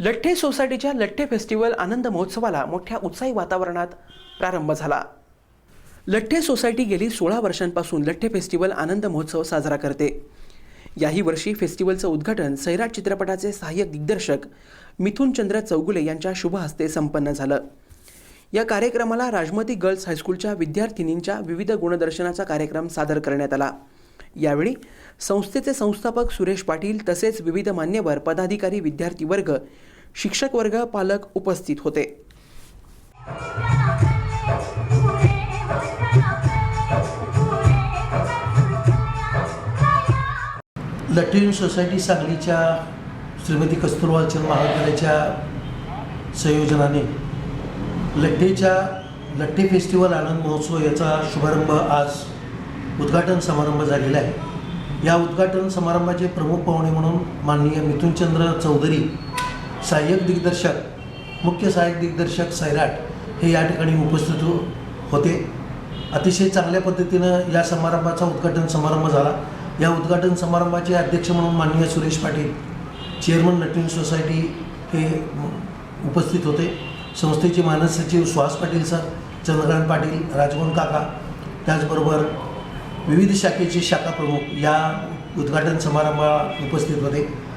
लठ्ठे सोसायटीच्या लठ्ठे फेस्टिवल आनंद महोत्सवाला मोठ्या उत्साही वातावरणात प्रारंभ झाला. लठ्ठे सोसायटी गेली सोळा वर्षांपासून लठ्ठे फेस्टिवल आनंद महोत्सव साजरा करते. याही वर्षी फेस्टिवलचं उद्घाटन सैराट चित्रपटाचे सहाय्यक दिग्दर्शक मिथुनचंद्र चौगुले यांच्या शुभ हस्ते संपन्न झालं. या कार्यक्रमाला राजमती गर्ल्स हायस्कूलच्या विद्यार्थिनींच्या विविध गुणदर्शनाचा कार्यक्रम सादर करण्यात आला. यावेळी संस्थेचे संस्थापक सुरेश पाटील तसेच विविध मान्यवर पदाधिकारी विद्यार्थी वर्ग शिक्षक वर्ग पालक उपस्थित होते. लटीन सोसायटी सांगलीच्या श्रीमती कस्तुरबाचंद महाविद्यालयाच्या संयोजनाने लट्टेच्या लट्टे फेस्टिवल आनंद महोत्सव याचा शुभारंभ आज उद्घाटन समारंभ झालेला आहे. या उद्घाटन समारंभाचे प्रमुख पाहुणे म्हणून माननीय मिथुनचंद्र चौधरी सहाय्यक दिग्दर्शक मुख्य सहाय्यक दिग्दर्शक सैराट हे या ठिकाणी उपस्थित हो- होते. अतिशय चांगल्या पद्धतीनं या समारंभाचा उद्घाटन समारंभ झाला. या उद्घाटन समारंभाचे अध्यक्ष म्हणून माननीय सुरेश पाटील चेअरमन लटविन सोसायटी हे उपस्थित होते. संस्थेचे मानद सचिव सुहास पाटील सर चंद्रकांत पाटील राजभवन काका त्याचबरोबर विविध शाखेचे शाखा प्रमुख या उद्घाटन समारंभात उपस्थित होते.